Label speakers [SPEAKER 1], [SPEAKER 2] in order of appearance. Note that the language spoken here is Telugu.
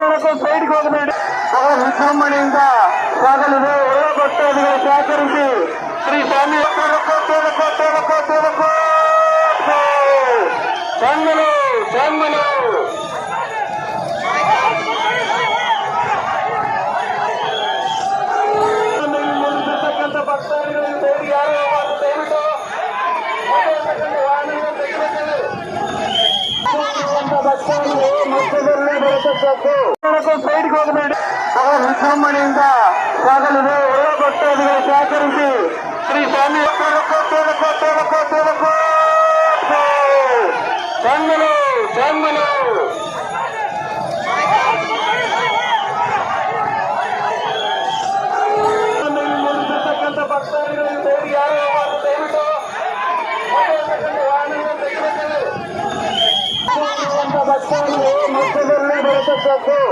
[SPEAKER 1] సైడ్కి వదిలేడు అలా విజృంభణ ఇంకా పగలు కొట్టేది సేకరించి శ్రీ స్వామి చెంగులు చెంగులు భక్తులు ಬಯಟಕ್ಕೆ ಹೋಗಬೇಡಿ ಅವರು ವಿಜೃಂಭಣೆಯಿಂದ ಸಾಗಲಿದೆ ಒಳ್ಳೆ ಭಕ್ತಾದಿಗಳು ಸಹಕರಿಸಿ ಶ್ರೀ ಸ್ವಾಮಿ ಬೆಂಬಲು ಬೆಂಬಲು ಭಕ್ತಾದಿಗಳು Massachusetts.